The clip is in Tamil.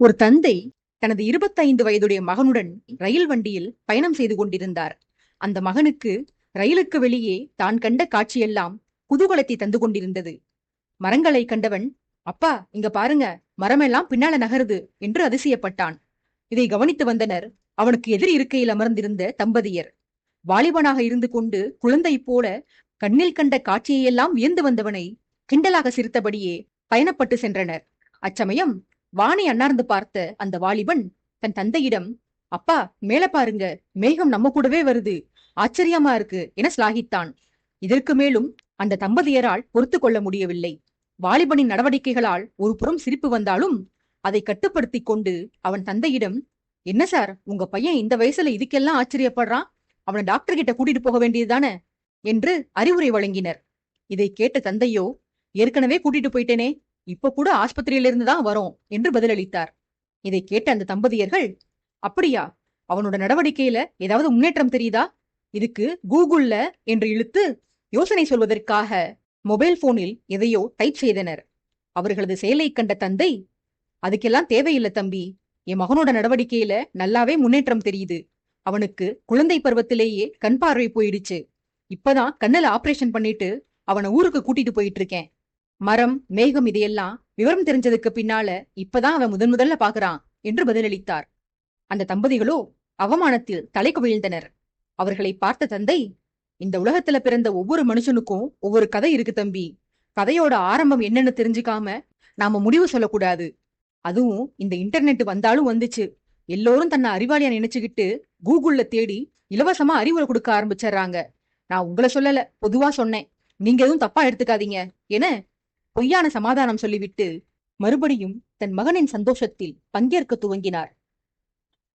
ஒரு தந்தை தனது இருபத்தைந்து வயதுடைய மகனுடன் ரயில் வண்டியில் பயணம் செய்து கொண்டிருந்தார். அந்த மகனுக்கு ரயிலுக்கு வெளியே தான் கண்ட காட்சியெல்லாம் குதூகலத்தை தந்து கொண்டிருந்தது. மரங்களை கண்டவன் அப்பா இங்க பாருங்க மரமெல்லாம் பின்னால நகருது என்று அதிசயப்பட்டான். இதை கவனித்து வந்தனர் அவனுக்கு எதிர் இருக்கையில் அமர்ந்திருந்த தம்பதியர். வாலிபனாக இருந்து கொண்டு குழந்தை போல கண்ணில் கண்ட காட்சியையெல்லாம் வியந்து வந்தவனை கிண்டலாக சிரித்தபடியே பயணப்பட்டு சென்றனர். அச்சமயம் வானை அண்ணார்ந்து பார்த்த அந்த வாலிபன் தன் தந்தையிடம் அப்பா மேல பாருங்க மேகம் நம்ம கூடவே வருது. ஆச்சரியமா இருக்கு என சிலாகித்தான். இதற்கு மேலும் அந்த தம்பதியரால் பொறுத்து கொள்ள முடியவில்லை. வாலிபனின் நடவடிக்கைகளால் ஒரு புறம் சிரிப்பு வந்தாலும் அதை கட்டுப்படுத்திக் கொண்டு அவன் தந்தையிடம் என்ன சார் உங்க பையன் இந்த வயசுல இதுக்கெல்லாம் ஆச்சரியப்படுறான்? அவனை டாக்டர் கிட்ட கூட்டிட்டு போக வேண்டியதுதானே என்று அறிவுரை வழங்கினர். இதை கேட்ட தந்தையோ ஏற்கனவே கூட்டிட்டு போயிட்டேனே இப்ப கூட ஆஸ்பத்திரியிலிருந்து தான் வரோம் என்று பதிலளித்தார். இதை கேட்ட அந்த தம்பதியர்கள் அப்படியா? அவனோட நடவடிக்கையில ஏதாவது முன்னேற்றம் தெரியுதா? இதுக்கு கூகுள்ல என்று இழுத்து யோசனை சொல்வதற்காக மொபைல் போனில் எதையோ டைப் செய்தனர். அவர்களது செயலை கண்ட தந்தை அதுக்கெல்லாம் தேவையில்லை தம்பி. என் மகனோட நடவடிக்கையில நல்லாவே முன்னேற்றம் தெரியுது. அவனுக்கு குழந்தை பருவத்திலேயே கண் பார்வை போயிடுச்சு. இப்பதான் கண்ணுல ஆபரேஷன் பண்ணிட்டு அவனை ஊருக்கு கூட்டிட்டு போயிட்டு இருக்கேன். மரம் மேகம் இதையெல்லாம் விவரம் தெரிஞ்சதுக்கு பின்னால இப்பதான் அவன் முதன் முதல்ல பாக்குறான் என்று பதிலளித்தார். அந்த தம்பதிகளோ அவமானத்தில் தலை குவிழ்ந்தனர் அவர்களை பார்த்த தந்தை இந்த உலகத்துல பிறந்த ஒவ்வொரு மனுஷனுக்கும் ஒவ்வொரு கதை இருக்கு தம்பி. கதையோட ஆரம்பம் என்னன்னு தெரிஞ்சுக்காம நாம முடிவு சொல்லக்கூடாது. அதுவும் இந்த இன்டர்நெட் வந்தாலும் வந்துச்சு. எல்லோரும் தன்னை அறிவாளியா நினைச்சுக்கிட்டு கூகுள்ல தேடி இலவசமா அறிவுரை கொடுக்க ஆரம்பிச்சிடுறாங்க நான் உங்களை சொல்லல பொதுவா சொன்னேன். நீங்க எதுவும் தப்பா எடுத்துக்காதீங்க. என பொய்யான சமாதானம் சொல்லிவிட்டு மறுபடியும் தன் மகனின் சந்தோஷத்தில் பங்கேற்க துவங்கினார்.